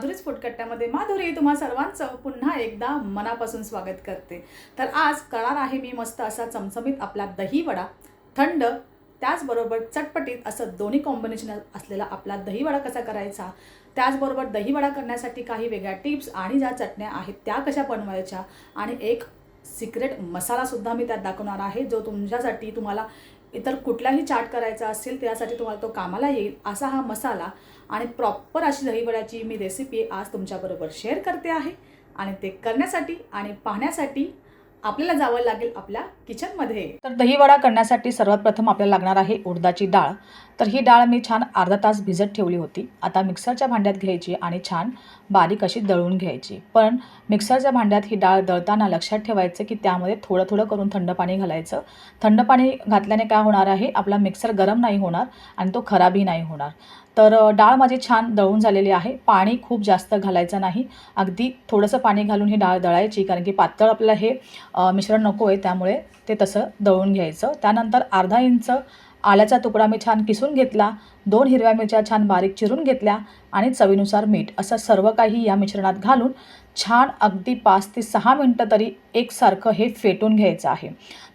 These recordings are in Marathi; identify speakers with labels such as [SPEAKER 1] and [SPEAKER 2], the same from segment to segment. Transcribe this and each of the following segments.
[SPEAKER 1] फुटकट्ट्यामध्ये माधुरी तुम्हा सर्वांचं पुन्हा एकदा मनापासून स्वागत करते. तर आज करणार आहे मी मस्त असा चमचमीत आपला दहीवडा. थंड त्याचबरोबर चटपटीत असं दोन्ही कॉम्बिनेशन असलेला आपला दहीवडा कसा करायचा? त्याचबरोबर दहीवडा करण्यासाठी काही वेगळ्या टिप्स आणि ज्या चटण्या आहेत त्या कशा बनवायच्या? आणि एक सिक्रेट मसालासुद्धा मी त्यात दाखवणार आहे जो तुमच्यासाठी तुम्हाला इतर कुठलाही चाट करायचा असेल त्यासाठी तुम्हाला तो कामाला येईल असा हा मसाला आणि प्रॉपर अशी दहीवड्याची मी रेसिपी आज तुमच्याबरोबर शेअर करते आहे. आणि ते करण्यासाठी आणि पाहण्यासाठी आपल्याला जावं लागेल आपल्या किचनमध्ये तर दहीवडा करण्यासाठी सर्वात प्रथम आपल्याला लागणार आहे उडदाची डाळ. तर ही डाळ मी छान अर्धा तास भिजत ठेवली होती. आता मिक्सरच्या भांड्यात घ्यायची आणि छान बारीक अशी दळून घ्यायची. पण मिक्सरच्या भांड्यात ही डाळ दळताना लक्षात ठेवायचं की त्यामध्ये थोडं थोडं करून थंड पाणी घालायचं. थंड पाणी घातल्याने काय होणार आहे? आपला मिक्सर गरम नाही होणार आणि तो खराबही नाही होणार. तर डाळ माझी छान दळून झालेली आहे. पाणी खूप जास्त घालायचं नाही. अगदी थोडंसं पाणी घालून ही डाळ दळायची कारण की पातळ आपलं हे मिश्रण नको आहे त्यामुळे ते तसं दळून घ्यायचं. त्यानंतर अर्धा इंच आल्याचा तुकडा मी छान किसून घेतला दोन हिरव्या मिरच्या छान बारीक चिरून घेतल्या आणि चवीनुसार मीठ असं सर्व काही या मिश्रणात घालून छान अगदी पाच ते सहा मिनटं तरी एकसारखं हे फेटून घ्यायचं आहे.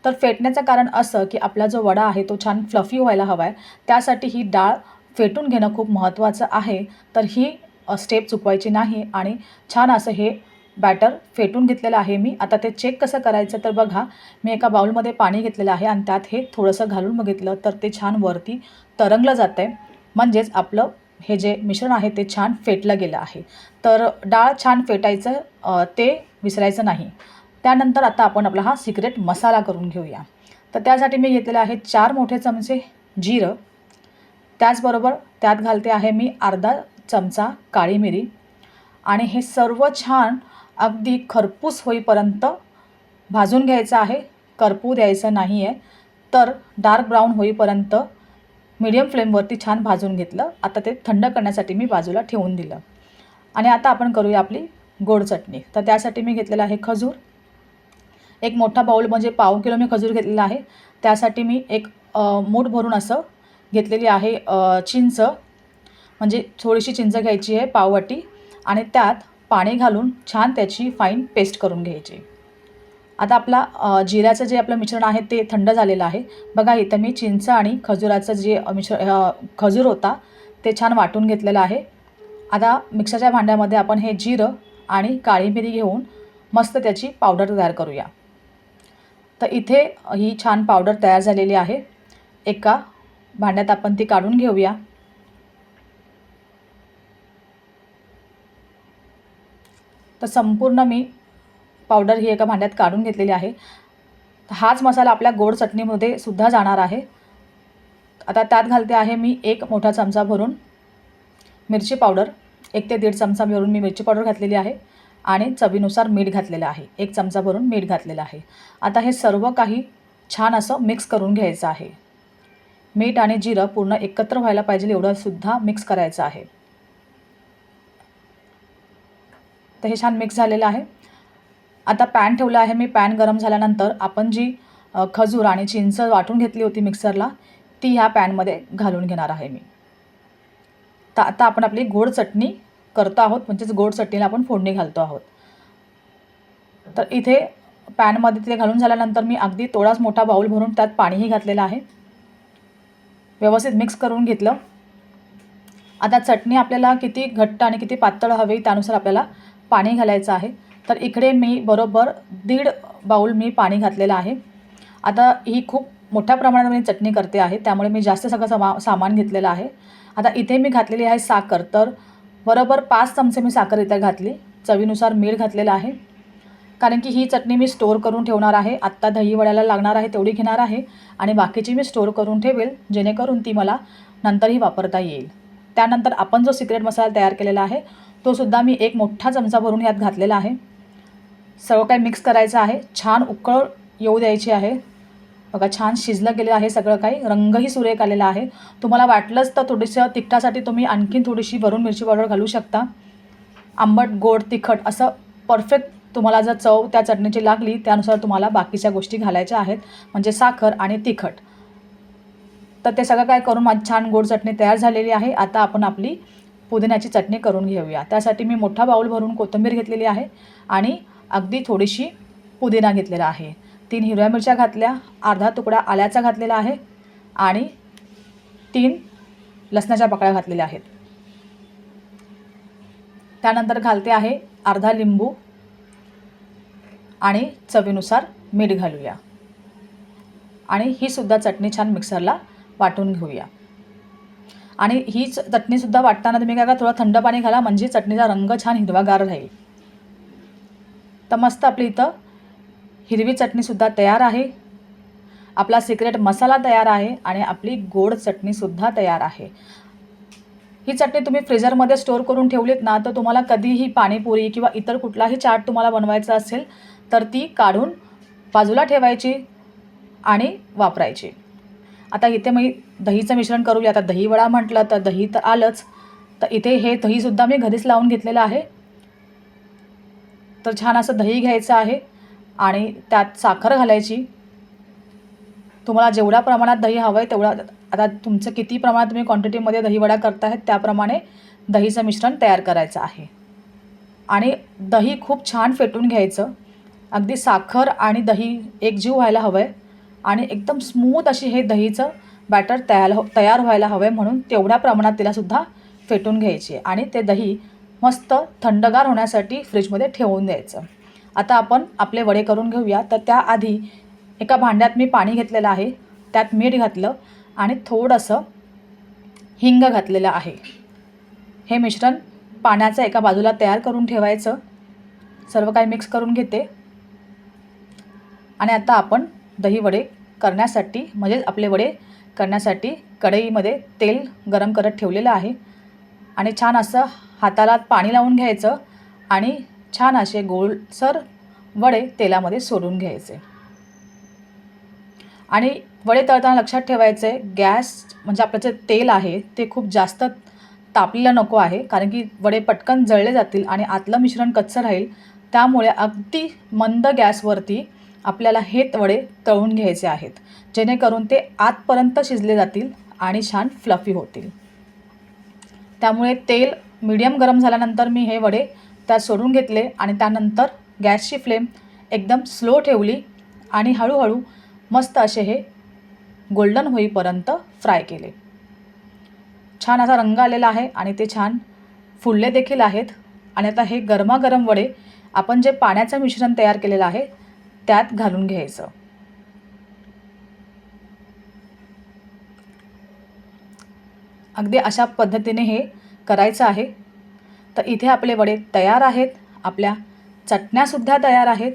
[SPEAKER 1] तर फेटण्याचं कारण असं की आपला जो वडा आहे तो छान फ्लफी व्हायला हवा आहे त्यासाठी ही डाळ फेटून घेणं खूप महत्त्वाचं आहे. तर ही स्टेप चुकवायची नाही आणि छान असं हे बॅटर फेटून घेतलेलं आहे मी. आता ते चेक कसं करायचं तर बघा मी एका बाउलमध्ये पाणी घेतलेलं आहे आणि त्यात हे थोडंसं घालून बघितलं तर ते छान वरती तरंगलं जातं आहे म्हणजेच आपलं हे जे मिश्रण आहे ते छान फेटलं गेलं आहे. तर डाळ छान फेटायचं ते विसरायचं नाही. त्यानंतर आता आपण आपला हा सिक्रेट मसाला करून घेऊया. तर त्यासाठी मी घेतलेलं आहे चार मोठे चमचे जिरं. त्याचबरोबर त्यात घालते आहे मी अर्धा चमचा काळी मिरी. आणि हे सर्व छान अगदी खरपूस होईपर्यंत भाजून घ्यायचं आहे. करपू द्यायचं नाही आहे तर डार्क ब्राऊन होईपर्यंत मीडियम फ्लेमवरती छान भाजून घेतलं. आता ते थंड करण्यासाठी मी बाजूला ठेवून दिलं. आणि आता आपण करूया आपली गोड चटणी. तर त्यासाठी मी घेतलेलं आहे खजूर. एक मोठा बाऊल म्हणजे पाव किलो मी खजूर घेतलेला आहे. त्यासाठी मी एक मूठ भरून असं घेतलेली आहे चिंच. म्हणजे थोडीशी चिंच घ्यायची आहे पाववाटी. आणि त्यात पाणी घालून छान त्याची फाईन पेस्ट करून घ्यायची. आता आपला जिऱ्याचं जे आपलं मिश्रण आहे ते थंड झालेलं आहे. बघा इथं मी चिंच आणि खजुराचं जे मिश्र खजूर होता ते छान वाटून घेतलेलं आहे. आता मिक्सरच्या भांड्यामध्ये आपण हे जिरं आणि काळी मिरी घेऊन मस्त त्याची पावडर तयार करूया. तर इथे ही छान पावडर तयार झालेली आहे. एका भांड्यात आपण ती काढून घेऊया. तर संपूर्ण मी पावडर ही एका भांड्यात काढून घेतलेली आहे. हाच मसाला आपल्या गोड चटणीमध्ये सुद्धा जाणार आहे. आता त्यात घालते आहे मी एक मोठा चमचा भरून मिरची पावडर एक ते दीड चमचा भरून मी मिरची पावडर घातलेली आहे आणि चवीनुसार मीठ घातलेलं आहे. एक चमचा भरून मीठ घातलेलं आहे. आता हे सर्व काही छान असं मिक्स करून घ्यायचं आहे. मीठ आणि जिरं पूर्ण एकत्र व्हायला पाहिजे एवढं सुद्धा मिक्स करायचं आहे. तर हे छान मिक्स झालेलं आहे. आता पॅन ठेवलं आहे मी. पॅन गरम झाल्यानंतर आपण जी खजूर आणि चिंच वाटून घेतली होती मिक्सरला ती ह्या पॅनमध्ये घालून घेणार आहे मी. तर आता आपण आपली गोड चटणी करतो आहोत. म्हणजेच गोड चटणीला आपण फोडणी घालतो आहोत. तर इथे पॅनमध्ये तिथे घालून झाल्यानंतर मी अगदी थोडाच मोठा बाऊल भरून त्यात पाणीही घातलेलं आहे. व्यवस्थित मिक्स करून घेतलं. आता चटणी आपल्याला किती घट्ट आणि किती पातळ हवी त्यानुसार आपल्याला पाणी घालायचं आहे. तर इकडे मी बरोबर दीड बाऊल मी पाणी घातलेलं आहे. आता ही खूप मोठ्या प्रमाणात मी चटणी करते आहे. त्यामुळे मी जास्त सगळं समा सामान घेतलेलं आहे. आता इथे मी घातलेली आहे साखर. तर बरोबर पाच चमचे मी साखर इथे घातली. चवीनुसार मीठ घातलेलं आहे. कारण की ही चटणी मी स्टोअर करून ठेवणार आहे. आत्ता दही वड्याला लागणार आहे तेवढी घेणार आहे. आणि बाकीची मी स्टोअर करून ठेवेल जेणेकरून ती मला नंतरही वापरता येईल. त्यानंतर आपण जो सिक्रेट मसाला तयार केलेला आहे तो सुद्धा मी एक मोठा चमचा भरून यात घातलेला आहे. सगळं काही मिक्स करायचं आहे. छान उकळ येऊ द्यायची आहे. बघा छान शिजलं गेलं आहे सगळं काही. रंगही सुरेख आलेला आहे. तुम्हाला वाटलंच तर थोडीसं तिखटासाठी तुम्ही आणखीन थोडीशी भरून मिरची पावडर घालू शकता. आंबट गोड तिखट असं परफेक्ट तुम्हाला जर चव त्या चटणीची लागली त्यानुसार तुम्हाला बाकीच्या गोष्टी घालायच्या आहेत. म्हणजे साखर आणि तिखट. तर ते सगळं काय करून माझी छान गोड चटणी तयार झालेली आहे. आता आपण आपली पुदिन्याची चटणी करून घेऊया. त्यासाठी मी मोठा बाऊल भरून कोथिंबीर घेतलेली आहे आणि अगदी थोडीशी पुदिना घेतलेला आहे. तीन हिरव्या मिरच्या घातल्या अर्धा तुकडा आल्याचा घातलेला आहे आणि तीन लसणाच्या पकळ्या घातलेल्या आहेत. त्यानंतर घालते आहे अर्धा लिंबू आणि चवीनुसार मीठ घालूया. आणि ही सुद्धा चटणी छान मिक्सरला वाटून घेऊया. आणि ही चटणीसुद्धा वाटताना तुम्ही काय का थोडं थंड पाणी घाला म्हणजे चटणीचा रंग छान हिरवागार राहील. तर मस्त आपली इथं हिरवी चटणीसुद्धा तयार आहे. आपला सिक्रेट मसाला तयार आहे आणि आपली गोड चटणीसुद्धा तयार आहे. ही चटणी तुम्ही फ्रीजरमध्ये स्टोअर करून ठेवलीत ना तर तुम्हाला कधीही पाणीपुरी किंवा इतर कुठलाही चाट तुम्हाला बनवायचा असेल तर ती काढून बाजूला ठेवायची आणि वापरायची. आता इथे मी दहीचं मिश्रण करूया. आता दही वडा म्हटलं तर दही तर आलंच. तर इथे हे दहीसुद्धा मी घरीच लावून घेतलेलं आहे. तर छान असं दही घ्यायचं आहे आणि त्यात साखर घालायची. तुम्हाला जेवढ्या प्रमाणात दही हवं आहे तेवढा आता तुमचं किती प्रमाणात तुम्ही क्वांटिटीमध्ये दहीवडा करतायत त्याप्रमाणे दहीचं मिश्रण तयार करायचं आहे. आणि दही खूप छान फेटून घ्यायचं. अगदी साखर आणि दही एकजीव व्हायला हवं आहे आणि एकदम स्मूथ अशी हे दहीचं बॅटर तयार हो तयार व्हायला हवं आहे म्हणून तेवढ्या प्रमाणात तिलासुद्धा फेटून घ्यायची आहे. आणि ते दही मस्त थंडगार होण्यासाठी फ्रीजमध्ये ठेवून द्यायचं. आता आपण आपले वडे करून घेऊया. तर त्याआधी एका भांड्यात मी पाणी घेतलेलं आहे. त्यात मीठ घातलं आणि थोडंसं हिंग घातलेलं आहे. हे मिश्रण पाण्याचं एका बाजूला तयार करून ठेवायचं. सर्व काही मिक्स करून घेते. आणि आता आपण दही वडे करण्यासाठी म्हणजेच आपले वडे करण्यासाठी कढईमध्ये तेल गरम करत ठेवलेलं आहे. आणि छान असं हाताला पाणी लावून घ्यायचं आणि छान असे गोलसर वडे तेलामध्ये सोडून घ्यायचे. आणि वडे तळताना लक्षात ठेवायचे गॅस म्हणजे आपलं जे तेल आहे ते खूप जास्त तापलेलं नको आहे कारण की वडे पटकन जळले जातील आणि आतलं मिश्रण कच्चं राहील. त्यामुळे अगदी मंद गॅसवरती आपल्याला हे वडे तळून घ्यायचे आहेत. जेणेकरून ते आतपर्यंत शिजले जातील आणि छान फ्लफी होतील. त्यामुळे तेल मीडियम गरम झाल्यानंतर मी हे वडे त्यात सोडून घेतले आणि त्यानंतर गॅसची फ्लेम एकदम स्लो ठेवली आणि हळूहळू मस्त असे हे गोल्डन होईपर्यंत फ्राय केले. छान असा रंग आलेला आहे आणि ते छान फुलले देखील आहेत. आणि आता हे गरमागरम वडे आपण जे पाण्याचं मिश्रण तयार केलेलं आहे त्यात घालून घ्यायचं. अगदी अशा पद्धतीने हे करायचं आहे. तर इथे आपले वडे तयार आहेत. आपल्या चटण्यासुद्धा तयार आहेत.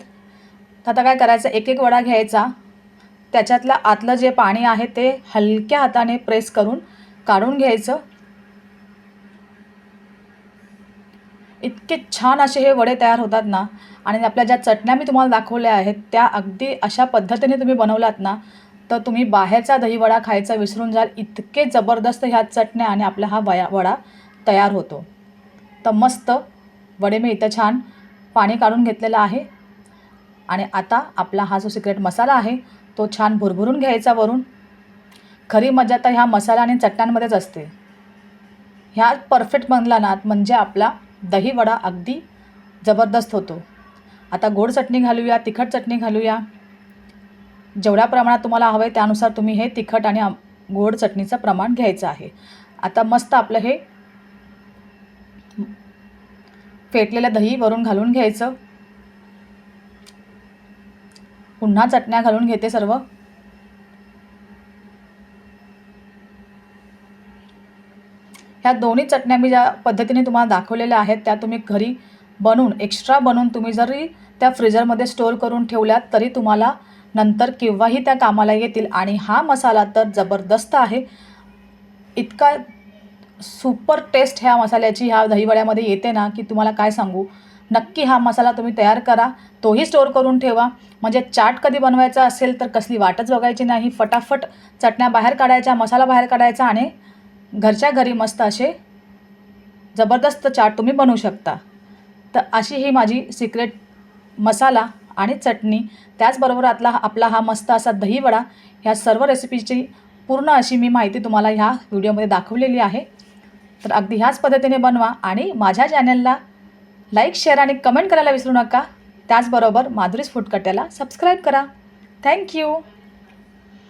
[SPEAKER 1] तर आता काय करायचं? एक एक वडा घ्यायचा. त्याच्यातलं आतलं जे पाणी आहे ते हलक्या हाताने प्रेस करून काढून घ्यायचं. इतके छान असे हे वडे तयार होतात ना आणि आपल्या ज्या चटण्या मी तुम्हाला दाखवल्या आहेत त्या अगदी अशा पद्धतीने तुम्ही बनवलात ना तर तुम्ही बाहेरचा दहीवडा खायचा विसरून जाल. इतके जबरदस्त ह्या चटण्या आणि आपला हा वया वडा तयार होतो. तर मस्त वडे मी इथं छान पाणी काढून घेतलेलं आहे. आणि आता आपला हा जो सिक्रेट मसाला आहे तो छान भुरभुरून घ्यायचा वरून. खरी मजा तर ह्या मसाला आणि चटण्यांमध्येच असते. ह्या परफेक्ट बनला ना म्हणजे आपला दही वडा अगदी जबरदस्त होतो. आता गोड चटणी घालूया तिखट चटणी घालूया. जेवढ्या प्रमाणात तुम्हाला हवं आहे त्यानुसार तुम्ही हे तिखट आणि गोड चटणीचं प्रमाण घ्यायचं आहे. आता मस्त आपलं हे फेटलेलं दही वरून घालून घ्यायचं. पुन्हा चटण्या घालून घेते सर्व. ह्या दोन्ही चटण्या मी ज्या पद्धतीने तुम्हाला दाखवलेल्या आहेत त्या तुम्ही घरी बनवून एक्स्ट्रा बनवून तुम्ही जरी त्या फ्रीजरमध्ये स्टोअर करून ठेवल्यात तरी तुम्हाला नंतर केव्हाही त्या कामाला येतील. आणि हा मसाला तर जबरदस्त आहे. इतका सुपर टेस्ट ह्या मसाल्याची ह्या दहीवड्यामध्ये येते ना की तुम्हाला काय सांगू? नक्की हा मसाला तुम्ही तयार करा. तोही स्टोअर करून ठेवा. म्हणजे चाट कधी बनवायचा असेल तर कसली वाटच बघायची नाही. फटाफट चटण्या बाहेर काढायच्या मसाला बाहेर काढायचा आणि घरच्या घरी मस्त असे जबरदस्त चाट तुम्ही बनवू शकता. तर अशी ही माझी सिक्रेट मसाला आणि चटणी त्याचबरोबर आतला आपला हा मस्त असा दहीवडा ह्या सर्व रेसिपीची पूर्ण अशी मी माहिती तुम्हाला ह्या व्हिडिओमध्ये दाखवलेली आहे. तर अगदी ह्याच पद्धतीने बनवा आणि माझ्या चॅनलला लाईक शेअर आणि कमेंट करायला विसरू नका. त्याचबरोबर माधुरीस फूडकट्याला सबस्क्राईब करा. थँक्यू